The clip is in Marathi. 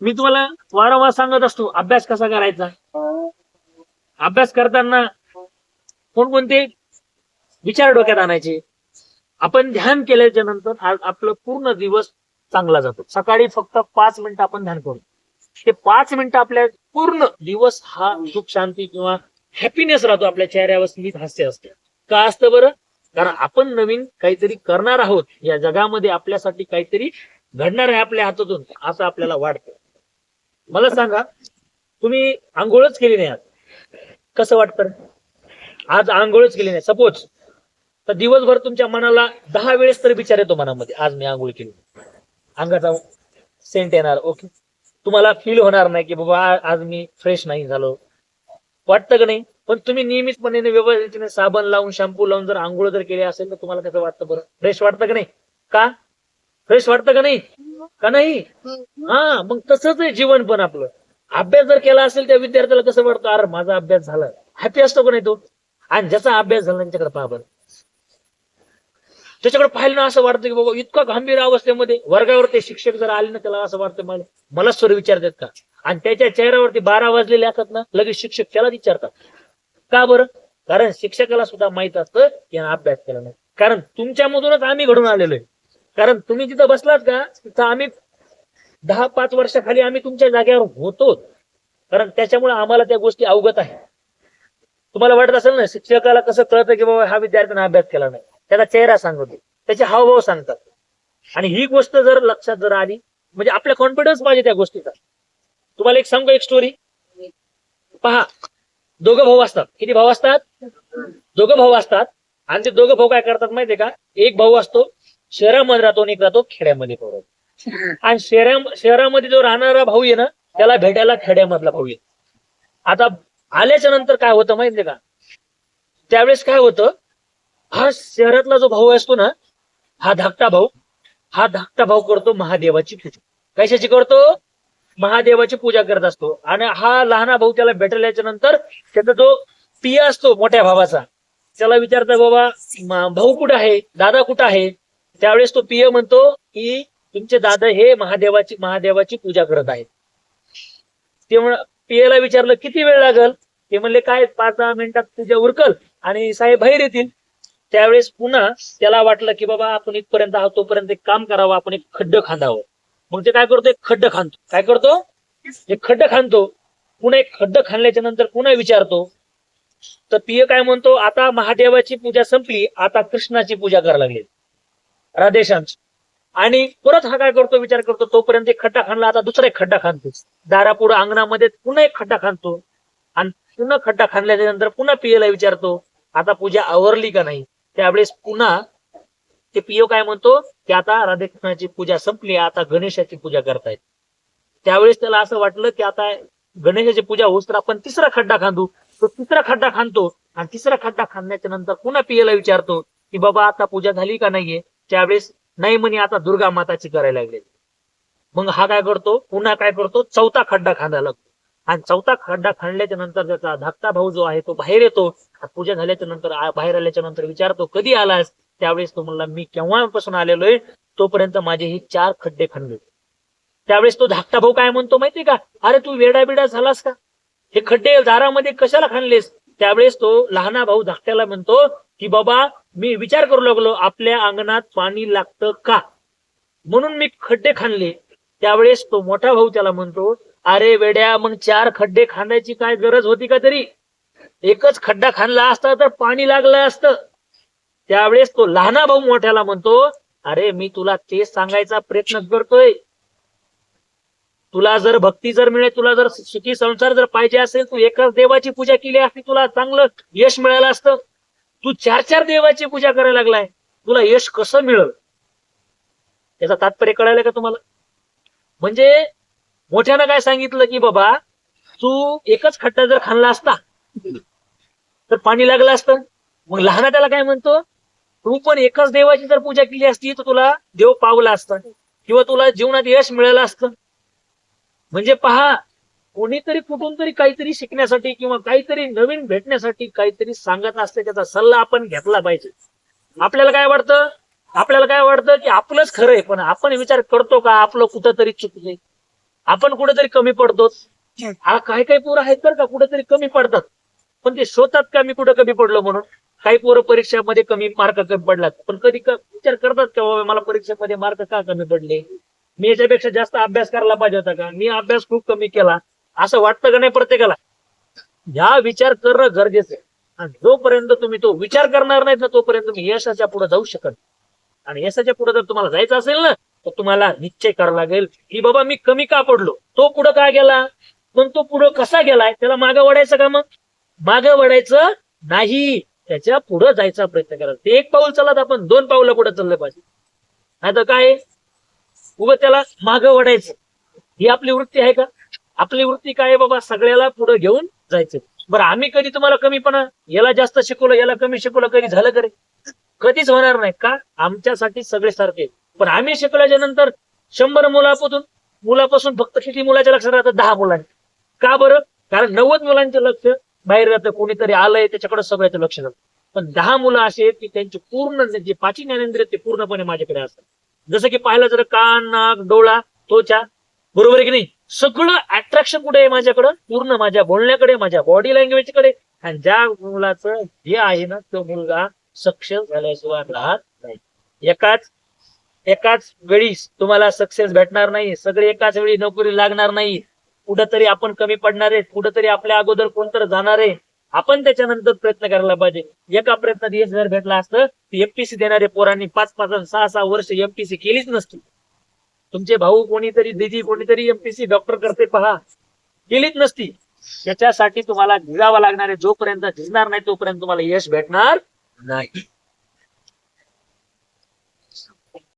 मी तुम्हाला वारंवार सांगत असतो अभ्यास कसा करायचा? अभ्यास करताना कोणकोणते विचार डोक्यात आणायचे? आपण ध्यान केल्याच्यानंतर आपलं पूर्ण दिवस चांगला जातो. सकाळी फक्त पाच मिनिटं आपण ध्यान करू. ते पाच मिनिटं आपल्या पूर्ण दिवस हा सुख शांती किंवा हॅपीनेस राहतो आपल्या चेहऱ्यावर स्मित हास्य असते. का असतं बरं? कारण आपण नवीन काहीतरी करणार आहोत. या जगामध्ये आपल्यासाठी काहीतरी घडणार आहे आपल्या हातातून. असं आपल्याला वाटतं. मला सांगा तुम्ही आंघोळच केली नाही आज? कसं वाटतं? आज आंघोळच केली नाही. सपोज तर दिवसभर तुमच्या मनाला दहा वेळेस तर विचार येतो मनामध्ये आज मी आंघोळ केली अंगाचा सेंट येणार ओके तुम्हाला फील होणार नाही की बाबा आज मी फ्रेश नाही झालो. वाटतं का नाही? पण तुम्ही नियमितपणे व्यवस्थितपणे साबण लावून शॅम्पू लावून जर आंघोळ जर केली असेल तर तुम्हाला कसं वाटतं बरं. फ्रेश वाटतं का नाही? का? फ्रेश वाटतं का नाही? का नाही? हा मग तसंच आहे जीवन पण आपलं. अभ्यास जर केला असेल त्या विद्यार्थ्याला कसं वाटतं? अरे माझा अभ्यास झाला. हॅपी असतो का नाही तो? आणि ज्याचा अभ्यास झाला त्यांच्याकडे पहा बरं. त्याच्याकडे पाहिलं ना असं वाटतं की बाबा इतका गंभीर अवस्थेमध्ये वर्गावर ते शिक्षक जर आले ना त्याला असं वाटतं मला मला स्वर विचारतात का? आणि त्याच्या चेहऱ्यावरती बारा वाजलेले असतात ना लगेच शिक्षक त्याला विचारतात. का बरं? कारण शिक्षकाला सुद्धा माहीत असतं की अभ्यास केला नाही. कारण तुमच्यामधूनच आम्ही घडून आलेलो आहे. कारण तुम्ही जिथं बसलात का तिथं आम्ही दहा पाच वर्षाखाली आम्ही तुमच्या जागेवर होतो कारण त्याच्यामुळे आम्हाला त्या गोष्टी अवगत आहे तुम्हाला वाटत असेल ना शिक्षकाला कसं कळतं की बाबा हा विद्यार्थ्याने अभ्यास केला नाही. त्याचा चेहरा सांगतो त्याचे हावभाव सांगतात. आणि ही गोष्ट जर लक्षात जर आली म्हणजे आपला कॉन्फिडन्स पाहिजे त्या गोष्टीचा. तुम्हाला एक सांगतो एक स्टोरी पहा. दोघं भाऊ असतात. किती भाऊ असतात? दोघं भाऊ असतात. आणि ते दोघं भाऊ काय करतात माहितीये का? एक भाऊ असतो शहरामध्ये राहतो आणि एक राहतो खेड्यामध्ये पडतो आणि शहरा शहरामध्ये जो राहणारा भाऊ आहे ना त्याला भेटायला खेड्यामधला भाऊ आहे. आता आल्याच्यानंतर काय होतं माहितीये का? त्यावेळेस काय होतं हा शहरातला जो भाऊ असतो ना हा धाकटा भाऊ हा धाकटा भाऊ करतो महादेवाची पूजा. कशाची करतो? महादेवाची पूजा करत असतो. आणि हा लहाना भाऊ त्याला भेटल्याच्या नंतर त्याचा जो पिया असतो मोठ्या भावाचा त्याला विचारता बाबा भाऊ कुठं आहे? दादा कुठं आहे? त्यावेळेस तो पिय म्हणतो की तुमचे दादा हे महादेवाची महादेवाची पूजा करत आहेत. ते म्हण पियाला विचारलं किती वेळ लागल? ते म्हणले काय पाच दहा मिनिटात पूजा उरकल आणि साहेब बाहेर येतील. त्यावेळेस पुन्हा त्याला वाटलं की बाबा आपण इथपर्यंत आहोत तोपर्यंत एक काम करावं आपण एक खड्ड खांदावं. मग ते काय करतो? एक खड्ड खांदतो. काय करतो? एक खड्ड खांदतो. पुन्हा एक खड्ड खांदल्याच्या नंतर पुन्हा विचारतो. तर पिय काय म्हणतो? आता महादेवाची पूजा संपली आता कृष्णाची पूजा करायला लागली. राधेशांश आणि परत हा काय करतो विचार करतो तोपर्यंत एक खड्डा खाणला आता दुसरा एक खड्डा खाणतो दारापुढं अंगणामध्ये पुन्हा एक खड्डा खाणतो आणि पुन्हा खड्डा खाणल्याच्या नंतर पुन्हा पियला विचारतो आता पूजा आवरली का नाही? त्यावेळेस पुन्हा ते पियो काय म्हणतो की आता राधाकृष्णाची पूजा संपली आता गणेशाची पूजा करतायत. त्यावेळेस त्याला असं वाटलं की आता गणेशाची पूजा होस तर आपण तिसरा खड्डा खांदू. तो तिसरा खड्डा खांदतो आणि तिसरा खड्डा खांदण्याच्या नंतर पुन्हा पियला विचारतो की बाबा आता पूजा झाली का नाहीये? त्यावेळेस नाही म्हणे आता दुर्गा माताची करायला लागले. मग हा काय करतो? पुन्हा काय करतो? चौथा खड्डा खांदा लागतो. आणि चौथा खड्डा खणल्याच्या नंतर त्याचा धाकटा भाऊ जो आहे तो बाहेर येतो. पूजा झाल्याच्यानंतर बाहेर आल्याच्यानंतर विचारतो कधी आलास? त्यावेळेस तो म्हणला मी केव्हापासून आलेलोय तोपर्यंत माझे हे चार खड्डे खणले त्यावेळेस तो धाकटा भाऊ काय म्हणतो माहितीये का? अरे तू वेडा बिडा झालास का? हे खड्डे दारामध्ये कशाला खाणलेस त्यावेळेस तो लहाना भाऊ धाकट्याला म्हणतो की बाबा मी विचार करू लागलो आपल्या अंगणात पाणी लागतं का? म्हणून मी खड्डे खाणले त्यावेळेस तो मोठा भाऊ त्याला म्हणतो अरे वेड्या मग चार खड्डे खांदायची काय गरज होती का तरी? एकच खड्डा खाणला असता तर पाणी लागलं असतं. त्यावेळेस तो लहाना भाऊ मोठ्याला म्हणतो अरे मी तुला तेच सांगायचा प्रयत्न करतोय. तुला जर भक्ती जर मिळेल तुला जर सुखी संसार जर पाहिजे असेल तू एकाच देवाची पूजा केली असती तुला चांगलं यश मिळालं असतं. तू चार चार देवाची पूजा करायला लागलाय. तुला यश कसं मिळल? त्याचा तात्पर्य कळायला का तुम्हाला? म्हणजे मोठ्यानं काय सांगितलं की बाबा तू एकच खड्डा जर खाल्ला असता तर पाणी लागलं असतं. मग लहाना त्याला काय म्हणतो? तू पण एकच देवाची जर पूजा केली असती तर तुला देव पावला असता किंवा तुला जीवनात यश मिळालं असतं. म्हणजे पहा कोणीतरी कुठून तरी काहीतरी शिकण्यासाठी किंवा काहीतरी नवीन भेटण्यासाठी काहीतरी सांगत असते त्याचा सल्ला आपण घेतला पाहिजे. आपल्याला काय वाटतं? आपल्याला काय वाटतं की आपलंच खरंय पण आपण विचार करतो का? आपलं कुठंतरी चुकलंय. आपण कुठेतरी कमी पडतो हा. काही काही पोरं आहेत बरं का कुठेतरी कमी पडतात. पण ते शोधतात का मी कुठं कमी पडलो म्हणून? काही पोरं परीक्षेमध्ये कमी मार्क कमी पडलात. पण कधी विचार करतात का बाबा मला परीक्षेमध्ये मार्क का कमी पडले? मी याच्यापेक्षा जास्त अभ्यास करायला पाहिजे होता का? मी अभ्यास खूप कमी केला. असं वाटतं का नाही प्रत्येकाला? ह्या विचार करणं गरजेचं आहे. आणि जोपर्यंत तुम्ही तो विचार करणार नाहीत ना तोपर्यंत तुम्ही यशाच्या पुढे जाऊ शकत आणि यशाच्या पुढे जर तुम्हाला जायचं असेल ना तर तुम्हाला निश्चय करावा लागेल की बाबा मी कमी का पडलो? तो पुढे का गेला? पण तो पुढे कसा गेलाय? त्याला मागं वडायचं का मग? मागं वडायचं नाही. त्याच्या पुढे जायचा प्रयत्न करायचा. ते एक पाऊल चालत आपण दोन पाऊल पुढे चाललं पाहिजे. आता काय? उगं त्याला मागं वडायचं ही आपली वृत्ती आहे का? आपली वृत्ती काय बाबा? सगळ्याला पुढे घेऊन जायचं. बरं आम्ही कधी तुम्हाला कमीपणा याला जास्त शिकवलं याला कमी शिकवलं कधी झालं करे कधीच होणार नाही का? आमच्यासाठी सगळे सारखे पण आम्ही शिकल्याच्या नंतर शंभर मुलापासून मुलापासून फक्त किती मुलाच्या लक्षात राहतं दहा मुलांनी का बरं? कारण नव्वद मुलांचं लक्ष बाहेर राहतं कोणीतरी आलंय त्याच्याकडे सगळ्याचं लक्ष जातं. पण दहा मुलं असे आहेत की त्यांची पूर्ण जे पाची ज्ञानेंद्रिय ते पूर्णपणे माझ्याकडे असतात. जसं की पाहिलं जर कान नाक डोळा त्वचा. बरोबर आहे की नाही? सगळं अट्रॅक्शन कुठे आहे माझ्याकडं? पूर्ण माझ्या बोलण्याकडे माझ्या बॉडी लँग्वेजकडे आणि ज्या मुलाचं हे आहे ना तो मुलगा सक्सेस झाल्याशिवाय राहत नाही. एकाच एकाच वेळी तुम्हाला सक्सेस भेटणार नाही. सगळे एकाच वेळी नोकरी लागणार नाही. कुठंतरी आपण कमी पडणार आहे. कुठंतरी आपल्या अगोदर कोणतर जाणार आहे. आपण त्याच्यानंतर प्रयत्न करायला पाहिजे. एका प्रयत्नात यश जर भेटला असतं एमपीसी देणारे पोरांनी पाच पाच सहा सहा वर्ष एमपीसी केलीच नसती. तुमचे भाऊ कोणीतरी दिदी कोणीतरी एमपीसी डॉक्टर करते पहा. केलीच नसती. त्याच्यासाठी तुम्हाला झिजावं लागणार आहे. जोपर्यंत झिजणार नाही तोपर्यंत तुम्हाला यश भेटणार नाही.